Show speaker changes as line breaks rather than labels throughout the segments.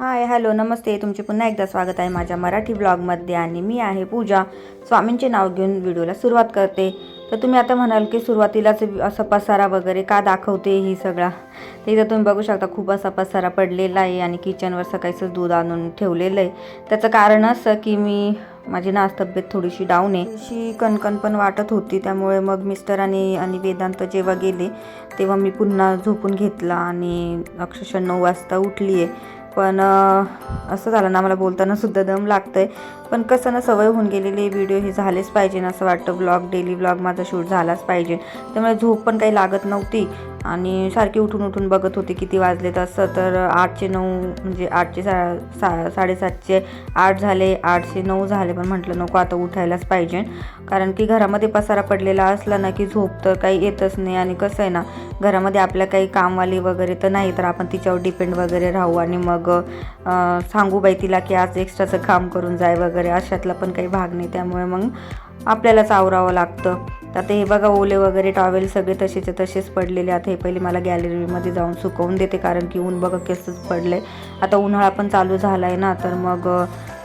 Hi hello नमस्ते. तुमचे पुन्हा एकदा स्वागत आहे माझ्या मराठी ब्लॉगमध्ये आणि मी आहे पूजा. स्वामींचे नाव घेऊन व्हिडिओला सुरुवात करते. तर तुम्ही आता म्हणाल की सुरुवातीलाच असं पसारा वगैरे का दाखवते ही सगळा? तर इथं तुम्ही बघू शकता खूप असा पसारा पडलेला आहे आणि किचनवर सकाळीच दूध आणून ठेवलेलं आहे. त्याचं कारण असं की मी माझी नाच तब्येत थोडीशी डाऊन आहे. थोडीशी कणकण पण वाटत होती त्यामुळे मग मिस्टर आणि आणि वेदांत जेव्हा गेले तेव्हा मी पुन्हा झोपून घेतला आणि अक्षरशः नऊ वाजता उठली आहे पण असं झालं ना मला बोलताना सुद्धा दम लागतंय. पण कसं ना सवय होऊन गेलेली व्हिडिओ हे झालेच पाहिजे असं वाटतं. ब्लॉग डेली ब्लॉग माझा शूट झालाच पाहिजे. त्यामुळे झोप पण काही लागत नव्हती. आणि सारखी उठून उठून बघत होते किती वाजले तसं तर आठचे नऊ म्हणजे आठचे सा सा साडेसातचे आठ झाले आठशे नऊ झाले पण म्हटलं नको आता उठायलाच पाहिजे. कारण की घरामध्ये पसारा पडलेला असला ना की झोप तर काही येतच नाही आणि कसं आहे ना घरामध्ये आपल्या काही कामवाली वगैरे तर नाही तर आपण तिच्यावर डिपेंड वगैरे राहू आणि मग सांगू बाई तिला की आज एक्स्ट्राचं काम करून जाय वगैरे अशातला पण काही भाग नाही. त्यामुळे मग आपल्यालाच आवरावं लागतं. तर आता हे बघा ओले वगैरे टॉवेल सगळे तसेचे तसेच पडलेले. आता हे पहिले मला गॅलरीमध्ये जाऊन सुकवून देते कारण की ऊन बघा कसंच पडलं आहे आता उन्हाळा पण चालू झाला आहे ना तर मग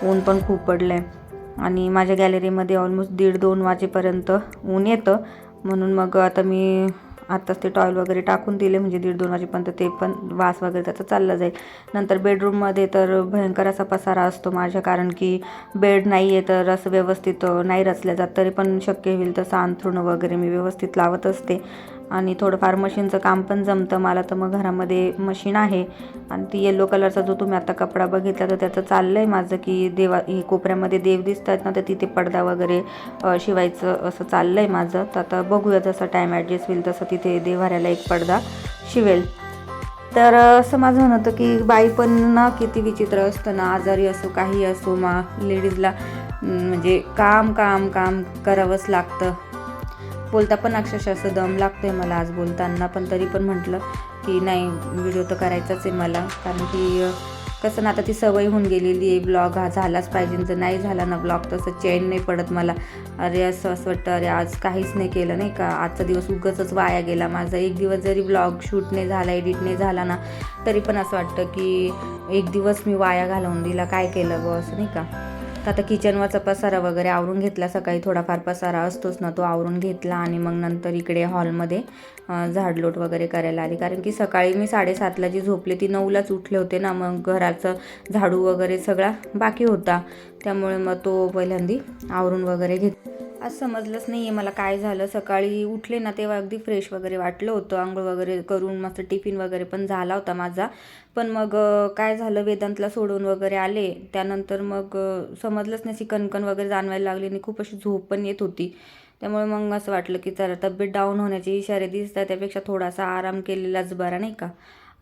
ऊन पण खूप पडलं आहे आणि माझ्या गॅलरीमध्ये ऑलमोस्ट दीड दोन वाजेपर्यंत ऊन येतं. म्हणून मग आता मी आत्ताच ते टॉयल वगैरे टाकून दिले म्हणजे दीड दोन वाजेपर्यंत ते पण वास वगैरे त्याचा चालला जाईल. नंतर बेडरूममध्ये तर भयंकर असा पसारा असतो माझ्या कारण की बेड नाही आहे तर असं व्यवस्थित नाही रचल्या जात तरी पण शक्य होईल तसं अंथरुणं वगैरे मी व्यवस्थित लावत असते. आणि थोडंफार मशीनचं काम पण जमतं. मला तर मग घरामध्ये मशीन आहे. आणि ती येलो कलरचा जो तुम्ही आता कपडा बघितला तर त्याचं चाललं आहे माझं की देवा हे कोपऱ्यामध्ये देव दिसत आहेत ना तर तिथे पडदा वगैरे शिवायचं असं चाललं आहे माझं. तर आता बघूया जसं टाईम ॲडजस्ट होईल तसं तिथे देवाऱ्याला एक पडदा शिवेल. तर असं माझं म्हणणं होतं की बाई पण ना किती विचित्र असतं ना आजारी असो काही असो मा लेडीजला म्हणजे काम काम काम करावंच लागतं. बोलता पण अक्षरशः असं दम लागतोय मला आज बोलताना. पण तरी पण म्हटलं की नाही व्हिडिओ तर करायचाच आहे मला. कारण की कसं ना आता ती सवय होऊन गेलेली आहे. ब्लॉग हा झालाच पाहिजे. जर नाही झाला ना ब्लॉग तसं चैन नाही पडत मला. अरे असं असं वाटतं. अरे आज काहीच नाही केलं नाही का? आजचा दिवस उगच वाया गेला माझा. एक दिवस जरी ब्लॉग शूट नाही झाला एडिट नाही झाला ना तरी पण असं वाटतं की एक दिवस मी वाया घालवून दिला. काय केलं गं असं नाही का? तर आता किचनवरचा पसारा वगैरे आवरून घेतला. सकाळी थोडाफार पसारा असतोच ना तो आवरून घेतला आणि मग नंतर इकडे हॉलमध्ये झाडलोट वगैरे करायला आली. कारण की सकाळी मी साडेसातला जी झोपले ती नऊलाच उठले होते ना. मग घराचं झाडू वगैरे सगळा बाकी होता. त्यामुळे मग तो पहिल्यांदी आवरून वगैरे घेत आज समजलंच नाही आहे मला काय झालं. सकाळी उठले ना तेव्हा अगदी फ्रेश वगैरे वाटलं होतं. आंघोळ वगैरे करून मस्त टिफिन वगैरे पण झाला होता माझा. पण मग काय झालं? वेदांतला सोडून वगैरे आले. त्यानंतर मग समजलंच नाही. अशी कणकण वगैरे जाणवायला लागली आणि खूप अशी झोप पण येत होती. त्यामुळे मग असं वाटलं की जरा तब्येत डाऊन होण्याचे इशारे दिसत आहे त्यापेक्षा थोडासा आराम केलेलाच बरा नाही का?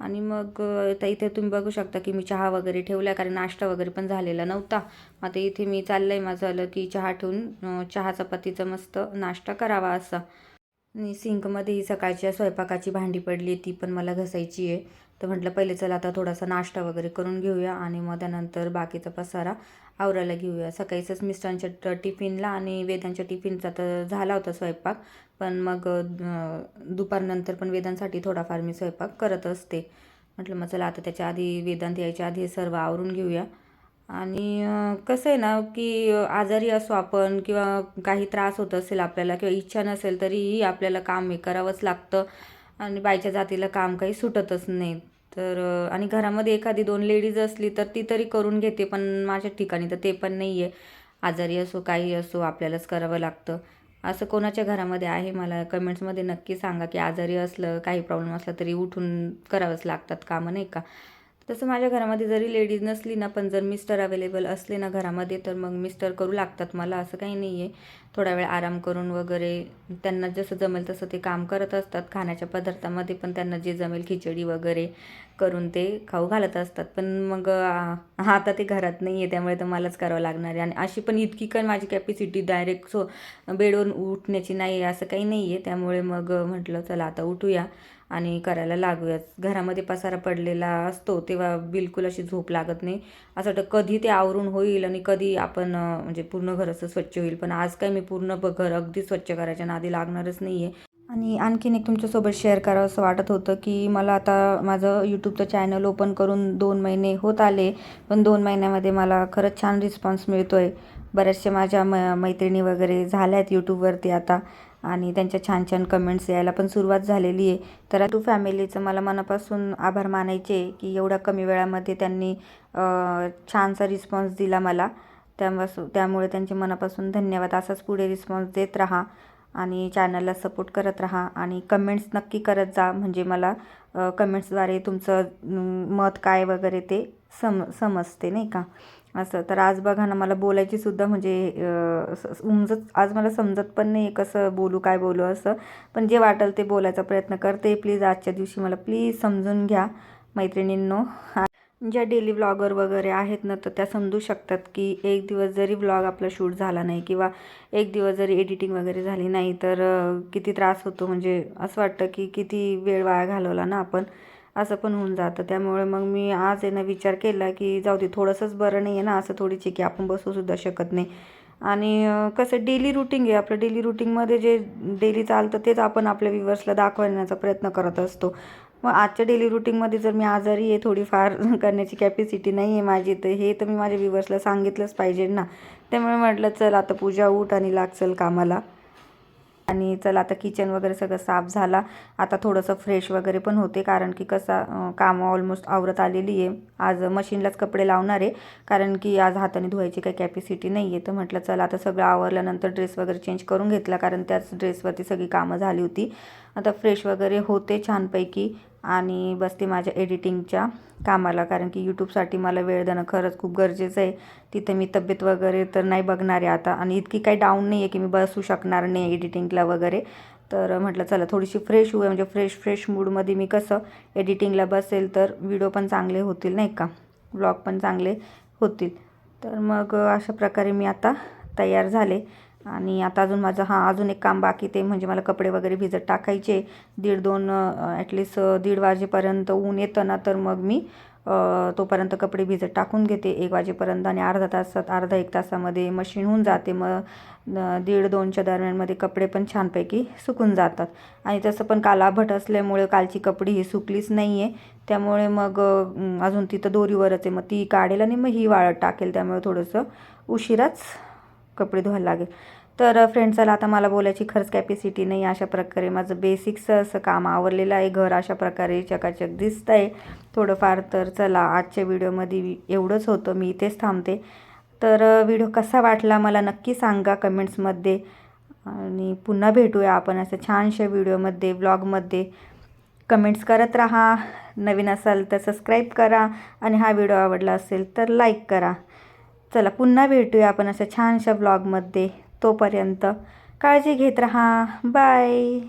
आणि मग तर आता इथे तुम्ही बघू शकता की मी चहा वगैरे ठेवला कारण नाश्ता वगैरे पण झालेला नव्हता. आता इथे मी चाललं आहे माझं आलं की चहा ठेवून चहा चपातीचा मस्त नाश्ता करावा असा. आणि सिंकमध्ये ही सकाळच्या स्वयंपाकाची भांडी पडली ती पण मला घसायची आहे. तर म्हटलं पहिले चला आता थोडासा नाश्ता वगैरे करून घेऊया आणि मग त्यानंतर बाकीचा पसारा आवरायला घेऊया. सकाळीच मिस्टरांच्या ट- टिफिनला आणि वेदांच्या टिफिनचा तर झाला होता स्वयंपाक पण मग दुपारनंतर पण वेदांसाठी थोडाफार मी स्वयंपाक करत असते. म्हटलं मग चला आता त्याच्या आधी वेदांत यायच्या आधी सर्व आवरून घेऊया. आणि कसं आहे ना की आजारी असो आपण किंवा काही त्रास होत असेल आपल्याला किंवा इच्छा नसेल तरीही आपल्याला काम हे करावंच लागतं आणि बाईच्या जातीला काम काही सुटतच नाही. तर आणि घरामध्ये एखादी दोन लेडीज असली तर ती तरी करून घेते पण माझ्या ठिकाणी तर ते पण नाही आहे आजारी असो काही असो आपल्यालाच करावं लागतं. असं कोणाच्या घरामध्ये आहे? मला कमेंट्समध्ये नक्की सांगा की आजारी असलं काही प्रॉब्लेम असला तरी उठून करावंच लागतात कामं नाही का? तसं माझ्या घरामध्ये जरी लेडीज नसली ना पण जर मिस्टर अवेलेबल असले ना घरामध्ये तर मग मिस्टर करू लागतात मला असं काही नाही आहे थोडा वेळ आराम करून वगैरे त्यांना जसं जमेल तसं ते काम करत असतात खाण्याच्या पदार्थामध्ये पण त्यांना जे जमेल खिचडी वगैरे करून ते खाऊ घालत असतात. पण मग आता ते घरात नाही आहे त्यामुळे तर मलाच करावं लागणार आहे. आणि अशी पण इतकी काय माझी कॅपॅसिटी डायरेक्ट सो बेडवरून उठण्याची नाही आहे असं काही नाही आहे त्यामुळे मग म्हटलं चला आता उठूया. आणि करायला लागूयात. घरामध्ये पसारा पडलेला असतो तेव्हा बिलकुल अशी झोप लागत नाही. असं वाटतं कधी ते आवरून होईल आणि कधी आपण म्हणजे पूर्ण घर असं स्वच्छ होईल. पण आज काय मी पूर्ण घर अगदी स्वच्छ करायच्या नादी लागणारच नाही आहे आणि आणखीन एक तुमच्यासोबत शेअर करावं असं वाटत होतं की मला आता माझं यूट्यूबचं चॅनल ओपन करून दोन महिने होत आले. पण दोन महिन्यामध्ये मला खरंच छान रिस्पॉन्स मिळतो आहे बऱ्याचशा माझ्या म मैत्रिणी वगैरे झाल्या आहेत यूट्यूबवरती आता. आणि त्यांच्या छान छान कमेंट्स यायला पण सुरुवात झालेली आहे. तर टू फॅमिलीचं मला मनापासून आभार मानायचे की एवढ्या कमी वेळामध्ये त्यांनी छानसा रिस्पॉन्स दिला मला. त्यापासून त्यामुळे त्यांचे मनापासून धन्यवाद. असाच पुढे रिस्पॉन्स देत राहा आणि चॅनलला सपोर्ट करत राहा आणि कमेंट्स नक्की करत जा. म्हणजे मला कमेंट्सद्वारे तुमचं मत काय वगैरे ते सम समजते नाही का? असं. तर आज बघा ना मला बोलायची सुद्धा म्हणजे अं, उमजत आज मला समजत पण नाही कसं बोलू काय बोलू असं. पण जे वाटेल ते बोलायचा प्रयत्न करते. प्लीज आजच्या दिवशी मला प्लीज समजून घ्या मैत्रिणींनो. ज्या डेली व्लॉगर वगैरे आहेत ना तर त्या समजू शकतात की एक दिवस जरी व्लॉग आपला शूट झाला नाही किंवा एक दिवस जरी एडिटिंग वगैरे झाली नाही तर किती त्रास होतो. म्हणजे असं वाटतं की किती वेळ वाया घालवला ना आपण. असं पण होऊन जातं. त्यामुळे मग मी आज आहे ना विचार केला की जाऊ दे थोडंसंच बरं नाही आहे ना असं थोडीशी की आपण बसूसुद्धा शकत नाही. आणि कसं डेली रुटीन आहे. आपलं डेली रुटीनमध्ये जे डेली चालतं तेच आपण आपल्या व्ह्युअर्सला दाखवण्याचा प्रयत्न करत असतो. मग आजच्या डेली रुटीनमध्ये जर मी आजारी आहे थोडीफार करण्याची कॅपॅसिटी नाही आहे माझी तर हे तर मी माझ्या व्ह्युअर्सला सांगितलंच पाहिजे ना. त्यामुळे म्हटलं चल आता पूजा उठ आणि लाग चल कामाला. आणि चला आता किचन वगैरे सगळं साफ झाला. आता थोडंसं फ्रेश वगैरे पण होते कारण की कसा कामं ऑलमोस्ट आवरत आलेली आहे. आज मशीनलाच कपडे लावणार आहे कारण की आज हाताने धुवायची काही कॅपॅसिटी नाही आहे तर म्हटलं चला आता सगळं आवरल्यानंतर ड्रेस वगैरे चेंज करून घेतला कारण त्याच ड्रेसवरती सगळी कामं झाली होती. आता फ्रेश वगैरे होते छानपैकी. आणि बसते माझ्या एडिटिंगच्या कामाला. कारण की यूट्यूबसाठी मला वेळ देणं खरंच खूप गरजेचं आहे. तिथे मी तब्येत वगैरे तर नाही बघणार आहे आता. आणि इतकी काही डाऊन नाही आहे की मी बसू शकणार नाही एडिटिंगला वगैरे. तर म्हटलं चला थोडीशी फ्रेश होऊया. म्हणजे फ्रेश फ्रेश मूडमध्ये मी कसं एडिटिंगला बसेल तर व्हिडिओ पण चांगले होतील नाही का? ब्लॉग पण चांगले होतील. तर मग अशा प्रकारे मी आता तयार झाले. आणि आता अजून माझं हां अजून एक काम बाकी ते म्हणजे मला कपडे वगैरे भिजत टाकायचे. दीड दोन ॲटलिस्ट दीड वाजेपर्यंत ऊन येतं ना तर मग मी तोपर्यंत कपडे भिजत टाकून घेते. एक वाजेपर्यंत आणि अर्धा तासात अर्धा एक तासामध्ये मशीन होऊन जाते. मग दीड दोनच्या दरम्यानमध्ये कपडे पण छानपैकी सुकून जातात. आणि तसं पण काल आभट असल्यामुळे कालची कपडी ही सुकलीच नाही आहे त्यामुळे मग अजून तिथं दोरीवरच आहे. मग ती काढेल आणि मग ही वाळत टाकेल. त्यामुळे थोडंसं उशिराच कपडे धुवायला लागेल. तर फ्रेंड चला आता मला बोलायची खरंच कॅपॅसिटी नाही अशा प्रकारे. माझं बेसिकचं असं काम आवरलेलं आहे. घर अशा प्रकारे चकाचक दिसतं आहे थोडंफार तर चला आजच्या व्हिडिओमध्ये एवढंच होतं. मी इथेच थांबते. तर व्हिडिओ कसा वाटला मला नक्की सांगा कमेंट्समध्ये आणि पुन्हा भेटूया आपण असं छानशा व्हिडिओमध्ये व्लॉगमध्ये कमेंट्स करत राहा. नवीन असाल तर सबस्क्राईब करा. आणि हा व्हिडिओ आवडला असेल तर लाईक करा. चला पुन्हा भेटूया आपण अशा छानशा ब्लॉगमध्ये तोपर्यंत काळजी घेत राहा. बाय